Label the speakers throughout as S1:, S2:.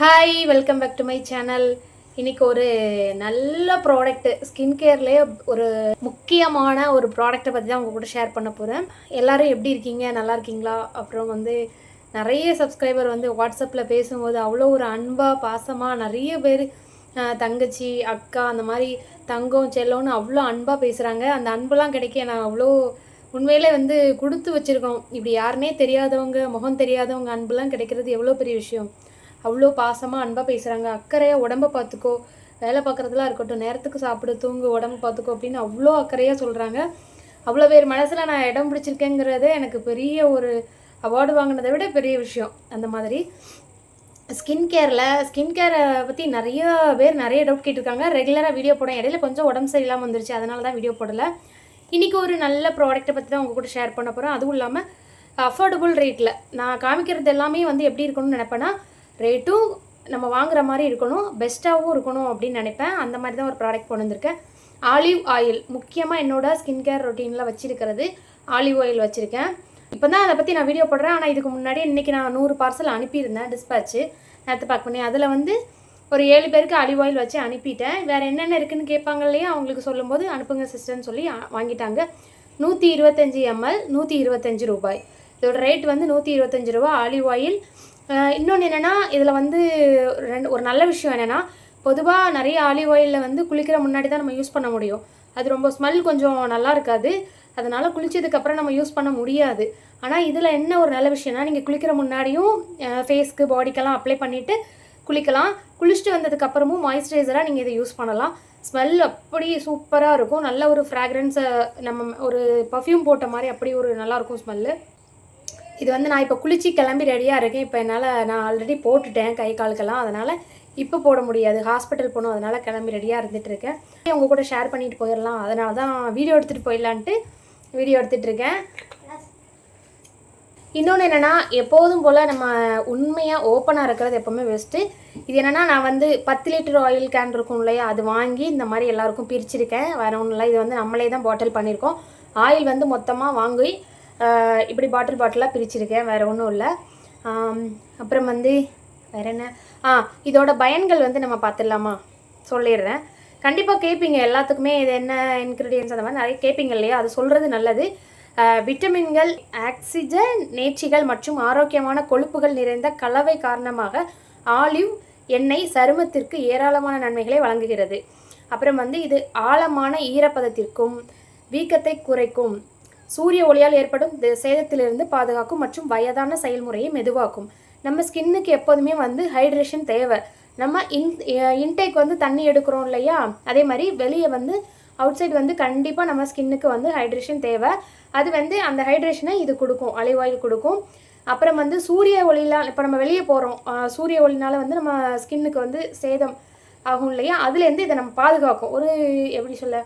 S1: hi welcome back to my channel இன்றைக்கி ஒரு நல்ல ப்ராடக்ட்டு ஸ்கின் கேர்லேயே ஒரு முக்கியமான ஒரு ப்ராடக்டை பற்றி தான் உங்கள் கூட ஷேர் பண்ண போகிறேன் எல்லோரும் எப்படி இருக்கீங்க நல்லா இருக்கீங்களா அப்புறம் வந்து நிறைய சப்ஸ்கிரைபர் வந்து வாட்ஸ்அப்பில் பேசும்போது அவ்வளோ ஒரு அன்பாக பாசமாக நிறைய பேர் தங்கச்சி அக்கா அந்த மாதிரி தங்கம் செல்லோன்னு அவ்வளோ அன்பாக பேசுகிறாங்க அந்த அன்புலாம் கிடைக்க நான் அவ்வளோ உண்மையிலே வந்து கொடுத்து வச்சுருக்கோம் இப்படி யாருனே தெரியாதவங்க முகம் தெரியாதவங்க அன்பெல்லாம் கிடைக்கிறது எவ்வளோ பெரிய விஷயம் அவ்வளோ பாசமாக அன்பாக பேசுகிறாங்க அக்கறையாக உடம்பை பார்த்துக்கோ வேலை பார்க்குறதுலாம் இருக்கட்டும் நேரத்துக்கு சாப்பிடு தூங்கு உடம்பு பார்த்துக்கோ அப்படின்னு அவ்வளோ அக்கறையாக சொல்கிறாங்க அவ்வளோ பேர் மனசில் நான் இடம் பிடிச்சிருக்கேங்கிறதே எனக்கு பெரிய ஒரு அவார்டு வாங்கினதை விட பெரிய விஷயம் அந்த மாதிரி ஸ்கின் கேரில் ஸ்கின் கேரை பற்றி நிறைய பேர் நிறைய டவுட் கேட்டிருக்காங்க ரெகுலராக வீடியோ போட இடையில கொஞ்சம் உடம்பு சரியில்லாமல் வந்துருச்சு அதனால தான் வீடியோ போடலை இன்றைக்கி ஒரு நல்ல ப்ராடக்ட்டை பற்றி தான் உங்கள் கூட ஷேர் பண்ண போகிறோம் அதுவும் இல்லாமல் அஃபோர்டபுள் ரேட்டில் நான் காமிக்கிறது எல்லாமே வந்து எப்படி இருக்கணும்னு நினப்பேன்னா ரேட்டும் நம்ம வாங்குற மாதிரி இருக்கணும் பெஸ்ட்டாகவும் இருக்கணும் அப்படின்னு நினைப்பேன் அந்த மாதிரி தான் ஒரு ப்ராடக்ட் கொண்டு வந்திருக்கேன் ஆலிவ் ஆயில் முக்கியமாக என்னோடய ஸ்கின் கேர் ரொட்டீனில் வச்சுருக்கிறது ஆலிவ் ஆயில் வச்சுருக்கேன் இப்போ தான் அதை பற்றி நான் வீடியோ போடுறேன் ஆனால் இதுக்கு முன்னாடி இன்றைக்கி நான் நூறு பார்சல் அனுப்பியிருந்தேன் டிஸ்பேச்சு நேற்று பேக் பண்ணி அதில் வந்து ஒரு ஏழு பேருக்கு ஆலிவ் ஆயில் வச்சு அனுப்பிட்டேன் வேறு என்னென்ன இருக்குதுன்னு கேட்பாங்க இல்லையா அவங்களுக்கு சொல்லும்போது அனுப்புங்க சிஸ்டர்னு சொல்லி வாங்கிட்டாங்க நூற்றி இருபத்தஞ்சி எம்எல் நூற்றி இருபத்தஞ்சி ரூபாய் இதோட ரேட் வந்து நூற்றி இருபத்தஞ்சி ரூபா ஆலிவ் ஆயில் இன்னொன்று என்னென்னா இதில் வந்து ரெண்டு ஒரு நல்ல விஷயம் என்னென்னா பொதுவாக நிறைய ஆலிவ் ஆயிலில் வந்து குளிக்கிற முன்னாடி தான் நம்ம யூஸ் பண்ண முடியும் அது ரொம்ப ஸ்மெல் கொஞ்சம் நல்லா இருக்காது அதனால் குளித்ததுக்கப்புறம் நம்ம யூஸ் பண்ண முடியாது ஆனால் இதில் என்ன ஒரு நல்ல விஷயம்னா நீங்கள் குளிக்கிற முன்னாடியும் ஃபேஸ்க்கு பாடிக்கெல்லாம் அப்ளை பண்ணிவிட்டு குளிக்கலாம் குளிச்சுட்டு வந்ததுக்கப்புறமும் மாய்ஸ்சரைசராக நீங்கள் இதை யூஸ் பண்ணலாம் ஸ்மெல் அப்படி சூப்பராக இருக்கும் நல்ல ஒரு ஃப்ராக்ரன்ஸை நம்ம ஒரு பர்ஃப்யூம் போட்ட மாதிரி அப்படி ஒரு நல்லாயிருக்கும் ஸ்மெல்லு இது வந்து நான் இப்போ குளிச்சு கிளம்பி ரெடியாக இருக்கேன் இப்போ என்னால் நான் ஆல்ரெடி போட்டுட்டேன் கை காலுக்கெல்லாம் அதனால் இப்போ போட முடியாது ஹாஸ்பிட்டல் போகணும் அதனால் கிளம்பி ரெடியாக இருந்துகிட்டு இருக்கேன் உங்கள் கூட ஷேர் பண்ணிட்டு போயிடலாம் அதனால தான் வீடியோ எடுத்துகிட்டு போயிடலான்ட்டு வீடியோ எடுத்துகிட்டு இருக்கேன் இன்னொன்று என்னென்னா எப்போதும் போல் நம்ம உண்மையாக ஓப்பனாக இருக்கிறது எப்போவுமே பெஸ்ட்டு இது என்னென்னா நான் வந்து பத்து லிட்டர் ஆயில் கேன் இருக்கும் இல்லையா அது வாங்கி இந்த மாதிரி எல்லாருக்கும் பிரிச்சிருக்கேன் வேறு ஒன்றும் இல்லை இது வந்து நம்மளே தான் பாட்டில் பண்ணியிருக்கோம் ஆயில் வந்து மொத்தமாக வாங்கி இப்படி பாட்டில் பாட்டிலாக பிரிச்சிருக்கேன் வேறு ஒன்றும் இல்லை அப்புறம் வந்து வேறு என்ன ஆ இதோட பயன்கள் வந்து நம்ம பார்த்துடலாமா சொல்லிடுறேன் கண்டிப்பாக கேட்பீங்க எல்லாத்துக்குமே இது என்ன இன்க்ரீடியன்ஸ் அந்த மாதிரி நிறைய கேட்பீங்க இல்லையா அது சொல்கிறது நல்லது விட்டமின்கள் ஆக்சிஜன் நேர்ச்சிகள் மற்றும் ஆரோக்கியமான கொழுப்புகள் நிறைந்த கலவை காரணமாக ஆலிவ் எண்ணெய் சருமத்திற்கு ஏராளமான நன்மைகளை வழங்குகிறது அப்புறம் வந்து இது ஆழமான ஈரப்பதத்திற்கும் வீக்கத்தை குறைக்கும் சூரிய ஒளியால் ஏற்படும் சேதத்திலிருந்து பாதுகாக்கும் மற்றும் வயதான செயல்முறையை மெதுவாக்கும் நம்ம ஸ்கின்னுக்கு எப்போதுமே வந்து ஹைட்ரேஷன் தேவை நம்ம இன் இன்டேக் வந்து தண்ணி எடுக்கிறோம் இல்லையா அதே மாதிரி வெளியே வந்து அவுட் சைடு வந்து கண்டிப்பாக நம்ம ஸ்கின்னுக்கு வந்து ஹைட்ரேஷன் தேவை அது வந்து அந்த ஹைட்ரேஷனை இது கொடுக்கும் அலிவ் ஆயில் கொடுக்கும் அப்புறம் வந்து சூரிய ஒளியிலாம் இப்போ நம்ம வெளியே போகிறோம் சூரிய ஒளினால் வந்து நம்ம ஸ்கின்னுக்கு வந்து சேதம் ஆகும் இல்லையா அதுலேருந்து இதை நம்ம பாதுகாக்கும் ஒரு எப்படி சொல்ல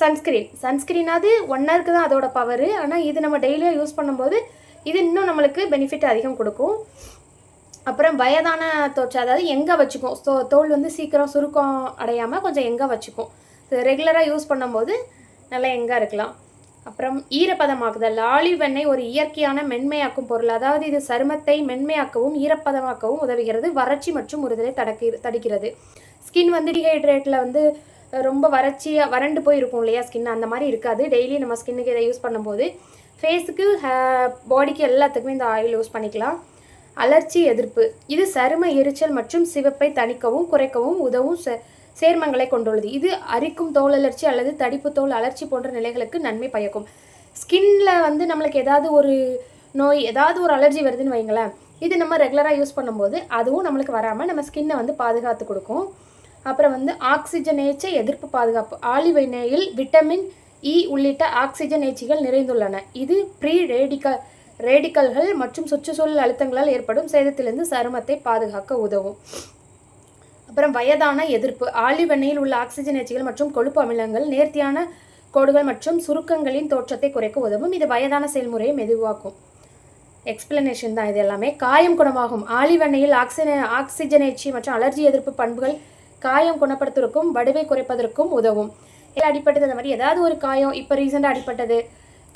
S1: சன்ஸ்கிரீன் சன்ஸ்க்ரீனாவது ஒன் ஹருக்கு தான் அதோட பவர் ஆனால் இது நம்ம டெய்லியாக யூஸ் பண்ணும்போது இது இன்னும் நம்மளுக்கு பெனிஃபிட் அதிகம் கொடுக்கும் அப்புறம் வயதான தோற்றம் அதாவது எங்கே வச்சுக்கும் ஸோ தோல் வந்து சீக்கிரம் சுருக்கம் அடையாமல் கொஞ்சம் எங்கே வச்சுக்கும் ரெகுலராக யூஸ் பண்ணும்போது நல்லா எங்கே இருக்கலாம் அப்புறம் ஈரப்பதமாக்குதல் ஆலிவ் எண்ணெய் ஒரு இயற்கையான மென்மையாக்கும் பொருள் அதாவது இது சருமத்தை மென்மையாக்கவும் ஈரப்பதமாக்கவும் உதவுகிறது வறட்சி மற்றும் உறுதலை தடக்கி தடுக்கிறது ஸ்கின் வந்து டிஹைட்ரேட்டில் வந்து ரொம்ப வறட்சியாக வறண்டு போய் இருக்கும் இல்லையா ஸ்கின் அந்த மாதிரி இருக்காது டெய்லி நம்ம ஸ்கின்னுக்கு இதை யூஸ் பண்ணும்போது ஃபேஸுக்கு பாடிக்கு எல்லாத்துக்குமே இந்த ஆயில் யூஸ் பண்ணிக்கலாம் அலர்ச்சி எதிர்ப்பு இது சரும எரிச்சல் மற்றும் சிவப்பை தணிக்கவும் குறைக்கவும் உதவும் சேர்மங்களை கொண்டுள்ளது இது அரிக்கும் தோல் அலர்ச்சி அல்லது தடிப்பு தோல் அலர்ச்சி போன்ற நிலைகளுக்கு நன்மை பயக்கும் ஸ்கின்ல வந்து நம்மளுக்கு ஏதாவது ஒரு நோய் ஏதாவது ஒரு அலர்ஜி வருதுன்னு வைங்களேன் இது நம்ம ரெகுலராக யூஸ் பண்ணும்போது அதுவும் நம்மளுக்கு வராமல் நம்ம ஸ்கின்னை வந்து பாதுகாத்து கொடுக்கும் அப்புறம் வந்து ஆக்சிஜனேச்ச எதிர்ப்பு பாதுகாப்பு எண்ணெயில் விட்டமின் இ உள்ளிட்ட ஆக்சிஜன் ஏச்சிகள் நிறைந்துள்ளன இது ப்ரீ ரேடிக்கல் ரேடிக்கல்கள் மற்றும் சுற்றுச்சூழல் அழுத்தங்களால் ஏற்படும் சேதத்திலிருந்து சருமத்தை பாதுகாக்க உதவும் அப்புறம் வயதான எதிர்ப்பு ஆலிவெண்ணெயில் உள்ள ஆக்சிஜன் ஏச்சிகள் மற்றும் கொழுப்பு அமிலங்கள் நேர்த்தியான கோடுகள் மற்றும் சுருக்கங்களின் தோற்றத்தை குறைக்க உதவும் இது வயதான செயல்முறையை மெதுவாக்கும் எக்ஸ்பிளனேஷன் தான் இது எல்லாமே காயம் குணமாகும் ஆலிவெண்ணெயில் ஆக்சிஜன் ஆக்சிஜனேச்சி மற்றும் அலர்ஜி எதிர்ப்பு பண்புகள் காயம் குணப்படுத்துவதற்கும் வடுவை குறைப்பதற்கும் உதவும் அடிப்பட்டது அந்த மாதிரி ஏதாவது ஒரு காயம் இப்போ ரீசெண்டாக அடிப்பட்டது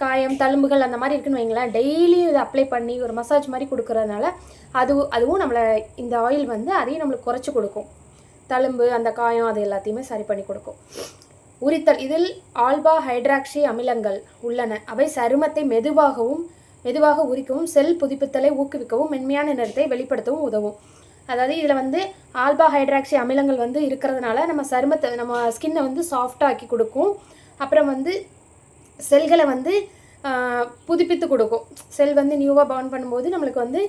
S1: காயம் தழும்புகள் அந்த மாதிரி இருக்குன்னு வைங்களேன் டெய்லியும் இதை அப்ளை பண்ணி ஒரு மசாஜ் மாதிரி கொடுக்குறதுனால அது அதுவும் நம்மளை இந்த ஆயில் வந்து அதையும் நம்மளுக்கு குறைச்சி கொடுக்கும் தழும்பு அந்த காயம் அது எல்லாத்தையுமே சரி பண்ணி கொடுக்கும் உரித்தல் இதில் ஆல்பா ஹைட்ராக்சி அமிலங்கள் உள்ளன அவை சருமத்தை மெதுவாகவும் மெதுவாக உரிக்கவும் செல் புதுப்பித்தலை ஊக்குவிக்கவும் மென்மையான நிறத்தை வெளிப்படுத்தவும் உதவும் அதாவது இதில் வந்து ஆல்பா ஹைட்ராக்சி அமிலங்கள் வந்து இருக்கிறதுனால நம்ம சருமத்தை நம்ம ஸ்கின்னை வந்து சாஃப்டாக்கி கொடுக்கும் அப்புறம் வந்து செல்களை வந்து புதுப்பித்து கொடுக்கும் செல் வந்து நியூவாக பவுன் பண்ணும்போது நம்மளுக்கு வந்து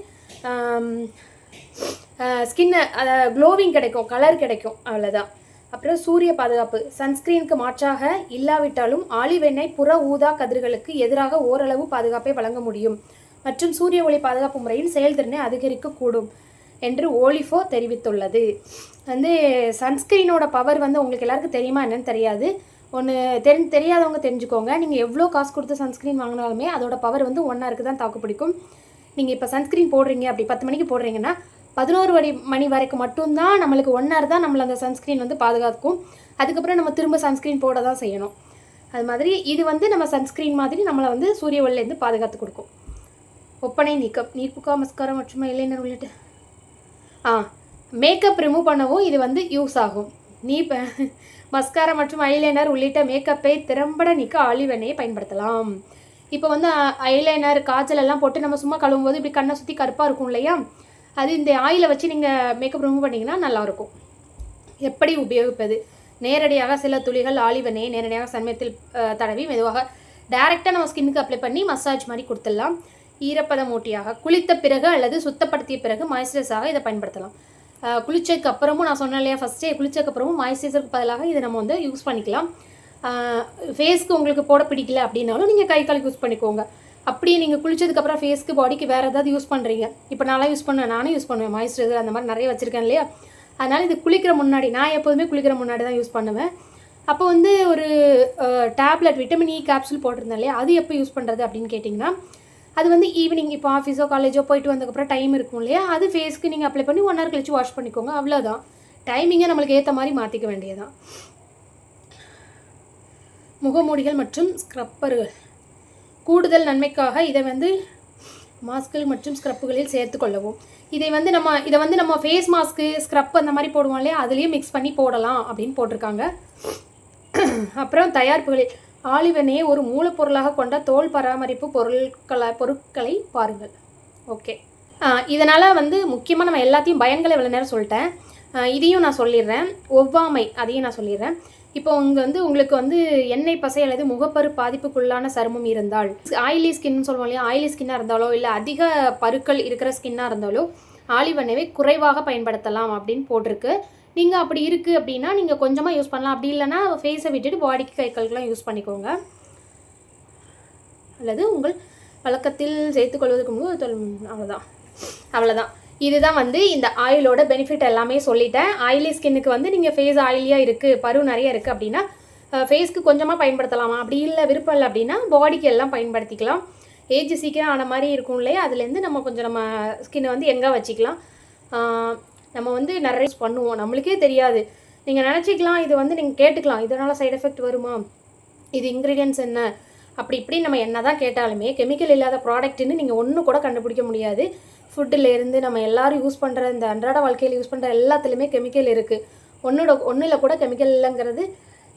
S1: ஸ்கின்னை அதை க்ளோவிங் கிடைக்கும் கலர் கிடைக்கும் அவ்வளோதான் அப்புறம் சூரிய பாதுகாப்பு சன்ஸ்கிரீனுக்கு மாற்றாக இல்லாவிட்டாலும் ஆலிவ் எண்ணெய் புற ஊதா கதிர்களுக்கு எதிராக ஓரளவு பாதுகாப்பை வழங்க முடியும் மற்றும் சூரிய ஒளி பாதுகாப்பு முறையின் செயல்திறனை அதிகரிக்கக்கூடும் என்று ஓலிஃபோ தெரிவித்துள்ளது வந்து சன்ஸ்க்ரீனோட பவர் வந்து உங்களுக்கு எல்லாருக்கும் தெரியுமா என்னன்னு தெரியாது ஒன்று தெரி தெரியாதவங்க தெரிஞ்சுக்கோங்க நீங்கள் எவ்வளோ காசு கொடுத்து சன்ஸ்க்ரீன் வாங்கினாலுமே அதோட பவர் வந்து ஒன் ஹவருக்கு தான் தாக்கு பிடிக்கும் நீங்கள் இப்போ சன்ஸ்க்ரீன் போடுறீங்க அப்படி பத்து மணிக்கு போடுறீங்கன்னா பதினோரு மணி மணி வரைக்கும் மட்டும்தான் நம்மளுக்கு ஒன் ஹவர் தான் நம்மளை அந்த சன்ஸ்க்ரீன் வந்து பாதுகாக்கும் அதுக்கப்புறம் நம்ம திரும்ப சன்ஸ்க்ரீன் போட தான் செய்யணும் அது மாதிரி இது வந்து நம்ம சன்ஸ்க்ரீன் மாதிரி நம்மளை வந்து சூரிய ஒளியிலேருந்து பாதுகாத்து கொடுக்கும் ஒப்பனை நீக்கம் நீர்ப்புக்கா மஸ்காரம் மற்றும் இளைஞர் உள்ளிட்டு ஆ மேக்கப் ரிமூவ் பண்ணவும் இது வந்து யூஸ் ஆகும் நீ மஸ்காரா மற்றும் ஐலைனர் உள்ளிட்ட மேக்கப்பை திறம்பட நீக்க ஆலிவ் எண்ணெயை பயன்படுத்தலாம் இப்போ வந்து ஐலைனர் காஜல் எல்லாம் போட்டு நம்ம சும்மா கழுவும் போது இப்படி கண்ணை சுற்றி கருப்பாக இருக்கும் இல்லையா அது இந்த ஆயிலை வச்சு நீங்கள் மேக்கப் ரிமூவ் பண்ணிங்கன்னா நல்லாயிருக்கும் எப்படி உபயோகிப்பது நேரடியாக சில துளிகள் ஆலிவ் எண்ணெயை நேரடியாக சமயத்தில் தடவி மெதுவாக டேரெக்டாக நம்ம ஸ்கின்னுக்கு அப்ளை பண்ணி மசாஜ் மாதிரி கொடுத்துடலாம் ஈரப்பதமூட்டியாக குளித்த பிறகு அல்லது சுத்தப்படுத்திய பிறகு மாய்ஸ்சரைஸாக இதை பயன்படுத்தலாம் குளிச்சதுக்கு அப்புறமும் நான் சொன்னேன் இல்லையா ஃபஸ்ட்டே குளிச்சதுக்கு அப்புறமும் மாய்ஸ்சரைசருக்கு பதிலாக இதை நம்ம வந்து யூஸ் பண்ணிக்கலாம் ஃபேஸ்க்கு உங்களுக்கு போட பிடிக்கல அப்படின்னாலும் நீங்கள் கை காலுக்கு யூஸ் பண்ணிக்கோங்க அப்படியே நீங்கள் குளிச்சதுக்கப்புறம் ஃபேஸ்க்கு பாடிக்கு வேறு ஏதாவது யூஸ் பண்ணுறீங்க இப்போ நான்லாம் யூஸ் பண்ணுவேன் நானும் யூஸ் பண்ணுவேன் மாய்ஸ்சரைசர் அந்த மாதிரி நிறைய வச்சுருக்கேன் இல்லையா அதனால் இது குளிக்கிற முன்னாடி நான் எப்போதுமே குளிக்கிற முன்னாடி தான் யூஸ் பண்ணுவேன் அப்போ வந்து ஒரு டேப்லெட் விட்டமின் இ கேப்சூல் போட்டிருந்தேன் இல்லையா அது எப்போ யூஸ் பண்ணுறது அப்படின்னு கேட்டிங்கன்னா அது வந்து ஈவினிங் இப்போ ஆஃபீஸோ காலேஜோ போயிட்டு வந்ததுக்கப்புறம் டைம் இருக்கும் இல்லையா அது ஃபேஸ்க்கு நீங்கள் அப்ளை பண்ணி ஒன் ஹவர் கழிச்சு வாஷ் பண்ணிக்கோங்க அவ்வளோதான் டைமிங்கை நம்மளுக்கு ஏற்ற மாதிரி மாற்றிக்க வேண்டியதான் முகமூடிகள் மற்றும் ஸ்க்ரப்பர்கள் கூடுதல் நன்மைக்காக இதை வந்து மாஸ்க்கள் மற்றும் ஸ்க்ரப்புகளில் சேர்த்து கொள்ளவும் இதை வந்து நம்ம இதை வந்து நம்ம ஃபேஸ் மாஸ்க்கு ஸ்க்ரப் அந்த மாதிரி போடுவோம் இல்லையா அதுலேயும் மிக்ஸ் பண்ணி போடலாம் அப்படின்னு போட்டிருக்காங்க அப்புறம் தயாரிப்புகளில் ஆலிவனையே ஒரு மூலப்பொருளாக கொண்ட தோல் பராமரிப்பு பொருட்களை பொருட்களை பாருங்கள் ஓகே இதனால் வந்து முக்கியமாக நம்ம எல்லாத்தையும் பயன்களை இவ்வளோ நேரம் சொல்லிட்டேன் இதையும் நான் சொல்லிடுறேன் ஒவ்வாமை அதையும் நான் சொல்லிடுறேன் இப்போ உங்க வந்து உங்களுக்கு வந்து எண்ணெய் பசை அல்லது முகப்பரு பாதிப்புக்குள்ளான சருமம் இருந்தால் ஆயிலி ஸ்கின்னு சொல்லுவோம் இல்லையா ஆயிலி ஸ்கின்னாக இருந்தாலோ இல்லை அதிக பருக்கள் இருக்கிற ஸ்கின்னாக இருந்தாலோ ஆலிவ் குறைவாக பயன்படுத்தலாம் அப்படின்னு போட்டிருக்கு நீங்கள் அப்படி இருக்குது அப்படின்னா நீங்கள் கொஞ்சமாக யூஸ் பண்ணலாம் அப்படி இல்லைன்னா ஃபேஸை விட்டுட்டு பாடிக்கு கை கல்கெலாம் யூஸ் பண்ணிக்கோங்க அல்லது உங்கள் வழக்கத்தில் சேர்த்துக்கொள்வதற்கு முன்பு அவ்வளோதான் அவ்வளோதான் இதுதான் வந்து இந்த ஆயிலோட பெனிஃபிட் எல்லாமே சொல்லிட்டேன் ஆயிலி ஸ்கின்னுக்கு வந்து நீங்கள் ஃபேஸ் ஆயிலியாக இருக்குது பரு நிறைய இருக்குது அப்படின்னா ஃபேஸ்க்கு கொஞ்சமாக பயன்படுத்தலாமா அப்படி இல்லை விருப்பம் இல்லை அப்படின்னா பாடிக்கு எல்லாம் பயன்படுத்திக்கலாம் ஏஜ் சீக்கிரம் ஆன மாதிரி இருக்கும் இல்லையா அதுலேருந்து நம்ம கொஞ்சம் நம்ம ஸ்கின்னை வந்து எங்கே வச்சுக்கலாம் நம்ம வந்து நிறைய பண்ணுவோம் நம்மளுக்கே தெரியாது நீங்கள் நினச்சிக்கலாம் இது வந்து நீங்கள் கேட்டுக்கலாம் இதனால் சைட் எஃபெக்ட் வருமா இது இன்க்ரீடியன்ஸ் என்ன அப்படி இப்படி நம்ம என்ன தான் கேட்டாலுமே கெமிக்கல் இல்லாத ப்ராடக்ட்டுன்னு நீங்கள் ஒன்று கூட கண்டுபிடிக்க முடியாது இருந்து நம்ம எல்லோரும் யூஸ் பண்ணுற இந்த அன்றாட வாழ்க்கையில் யூஸ் பண்ணுற எல்லாத்துலேயுமே கெமிக்கல் இருக்குது ஒன்றோட ஒன்றில் கூட கெமிக்கல் இல்லைங்கிறது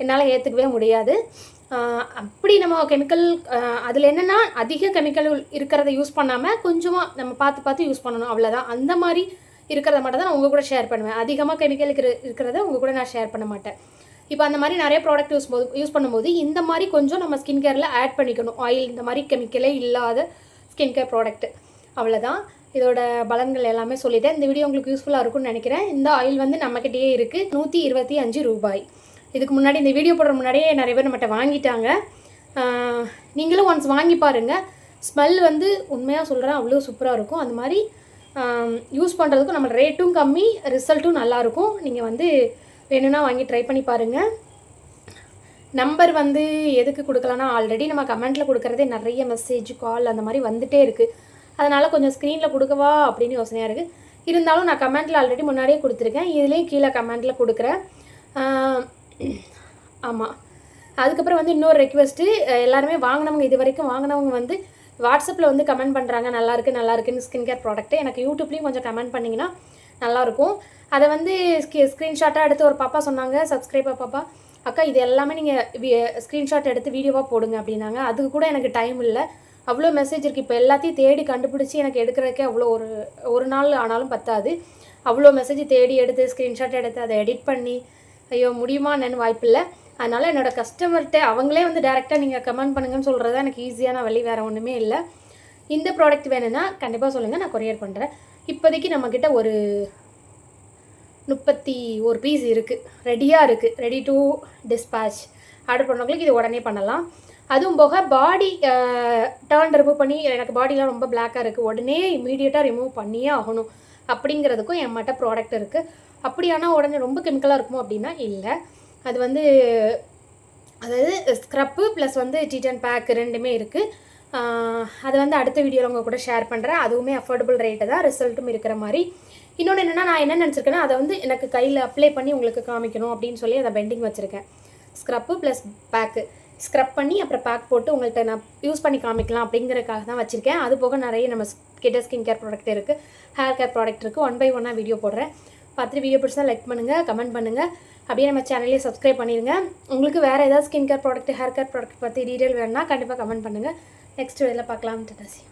S1: என்னால் ஏற்றுக்கவே முடியாது அப்படி நம்ம கெமிக்கல் அதில் என்னென்னா அதிக கெமிக்கல் இருக்கிறத யூஸ் பண்ணாமல் கொஞ்சமாக நம்ம பார்த்து பார்த்து யூஸ் பண்ணணும் அவ்வளோதான் அந்த மாதிரி இருக்கிறத மட்டும் தான் நான் உங்கள் கூட ஷேர் பண்ணுவேன் அதிகமாக கெமிக்கல் இருக்கிற இருக்கிறத உங்கள் கூட நான் ஷேர் பண்ண மாட்டேன் இப்போ அந்த மாதிரி நிறைய ப்ராடக்ட் யூஸ் போது யூஸ் பண்ணும்போது இந்த மாதிரி கொஞ்சம் நம்ம ஸ்கின் கேரில் ஆட் பண்ணிக்கணும் ஆயில் இந்த மாதிரி கெமிக்கலே இல்லாத ஸ்கின் கேர் ப்ராடக்ட்டு அவ்வளோதான் இதோட பலன்கள் எல்லாமே சொல்லிட்டேன் இந்த வீடியோ உங்களுக்கு யூஸ்ஃபுல்லாக இருக்கும்னு நினைக்கிறேன் இந்த ஆயில் வந்து நம்மக்கிட்டேயே இருக்குது நூற்றி இருபத்தி அஞ்சு ரூபாய் இதுக்கு முன்னாடி இந்த வீடியோ போடுற முன்னாடியே நிறைய பேர் நம்மகிட்ட வாங்கிட்டாங்க நீங்களும் ஒன்ஸ் வாங்கி பாருங்கள் ஸ்மெல் வந்து உண்மையாக சொல்கிறேன் அவ்வளோ சூப்பராக இருக்கும் அந்த மாதிரி யூஸ் பண்ணுறதுக்கும் நம்ம ரேட்டும் கம்மி ரிசல்ட்டும் நல்லாயிருக்கும் நீங்கள் வந்து வேணும்னா வாங்கி ட்ரை பண்ணி பாருங்கள் நம்பர் வந்து எதுக்கு கொடுக்கலன்னா ஆல்ரெடி நம்ம கமெண்ட்டில் கொடுக்குறதே நிறைய மெசேஜ் கால் அந்த மாதிரி வந்துகிட்டே இருக்குது அதனால் கொஞ்சம் ஸ்க்ரீனில் கொடுக்கவா அப்படின்னு யோசனையாக இருக்குது இருந்தாலும் நான் கமெண்ட்டில் ஆல்ரெடி முன்னாடியே கொடுத்துருக்கேன் இதுலேயும் கீழே கமெண்ட்டில் கொடுக்குறேன் ஆமாம் அதுக்கப்புறம் வந்து இன்னொரு ரெக்வெஸ்ட்டு எல்லாருமே வாங்கினவங்க இது வரைக்கும் வாங்கினவங்க வந்து வாட்ஸ்அப்பில் வந்து கமெண்ட் பண்ணுறாங்க நல்லா இருக்குது நல்லா இருக்குன்னு ஸ்கின் கேர் ப்ராடக்ட்டு எனக்கு யூடியூப்லேயும் கொஞ்சம் கமெண்ட் பண்ணிங்கன்னா நல்லாயிருக்கும் அதை வந்து ஸ்கி ஸ்க்ரீன்ஷாட்டாக எடுத்து ஒரு பாப்பா சொன்னாங்க சப்ஸ்கிரைபர் பாப்பா அக்கா இது எல்லாமே நீங்கள் ஸ்க்ரீன்ஷாட் எடுத்து வீடியோவாக போடுங்க அப்படின்னாங்க அதுக்கு கூட எனக்கு டைம் இல்லை அவ்வளோ மெசேஜ் இருக்குது இப்போ எல்லாத்தையும் தேடி கண்டுபிடிச்சி எனக்கு எடுக்கிறதுக்கே அவ்வளோ ஒரு ஒரு நாள் ஆனாலும் பத்தாது அவ்வளோ மெசேஜ் தேடி எடுத்து ஸ்க்ரீன்ஷாட் எடுத்து அதை எடிட் பண்ணி ஐயோ முடியுமா முடியுமான்னு வாய்ப்பில்லை அதனால் என்னோடய கஸ்டமர்கிட்ட அவங்களே வந்து டேரெக்டாக நீங்கள் கமெண்ட் பண்ணுங்கன்னு சொல்கிறது தான் எனக்கு ஈஸியான வழி வேறு ஒன்றுமே இல்லை இந்த ப்ராடக்ட் வேணும்னா கண்டிப்பாக சொல்லுங்கள் நான் கொரியர் பண்ணுறேன் இப்போதைக்கு நம்மக்கிட்ட ஒரு முப்பத்தி ஒரு பீஸ் இருக்குது ரெடியாக இருக்குது ரெடி டு டிஸ்பேச் ஆர்டர் பண்ணவங்களுக்கு இது உடனே பண்ணலாம் அதுவும் போக பாடி டேர்ன் ரிமூவ் பண்ணி எனக்கு பாடிலாம் ரொம்ப பிளாக்காக இருக்குது உடனே இமீடியட்டாக ரிமூவ் பண்ணியே ஆகணும் அப்படிங்கிறதுக்கும் என் ப்ராடக்ட் இருக்குது அப்படியானால் உடனே ரொம்ப கெமிக்கலாக இருக்குமோ அப்படின்னா இல்லை அது வந்து அதாவது ஸ்க்ரப்பு ப்ளஸ் வந்து டீட்டன் பேக் ரெண்டுமே இருக்குது அது வந்து அடுத்த வீடியோவில் உங்கள் கூட ஷேர் பண்ணுறேன் அதுவுமே அஃபோர்டபுள் ரேட்டு தான் ரிசல்ட்டும் இருக்கிற மாதிரி இன்னொன்று என்னென்னா நான் என்ன நினச்சிருக்கேன்னா அதை வந்து எனக்கு கையில் அப்ளை பண்ணி உங்களுக்கு காமிக்கணும் அப்படின்னு சொல்லி அதை பெண்டிங் வச்சுருக்கேன் ஸ்க்ரப்பு ப்ளஸ் பேக்கு ஸ்க்ரப் பண்ணி அப்புறம் பேக் போட்டு உங்கள்கிட்ட நான் யூஸ் பண்ணி காமிக்கலாம் அப்படிங்கிறக்காக தான் வச்சுருக்கேன் அது போக நிறைய நம்ம கிட்ட ஸ்கின் கேர் ப்ராடக்ட் இருக்குது ஹேர் கேர் ப்ராடக்ட் இருக்குது ஒன் பை ஒன்னாக வீடியோ போடுறேன் பார்த்துட்டு வீடியோ பிடிச்சா லைக் பண்ணுங்கள் கமெண்ட் பண்ணுங்கள் அப்படியே நம்ம சேனலே சப்ஸ்கிரைப் பண்ணிடுங்க உங்களுக்கு வேறு ஏதாவது skin care product hair care product பற்றி டீட்டெயில் வேணும்னா கண்டிப்பாக கமெண்ட் பண்ணுங்கள் நெக்ஸ்ட் இதில் பார்க்கலாம் ததாசி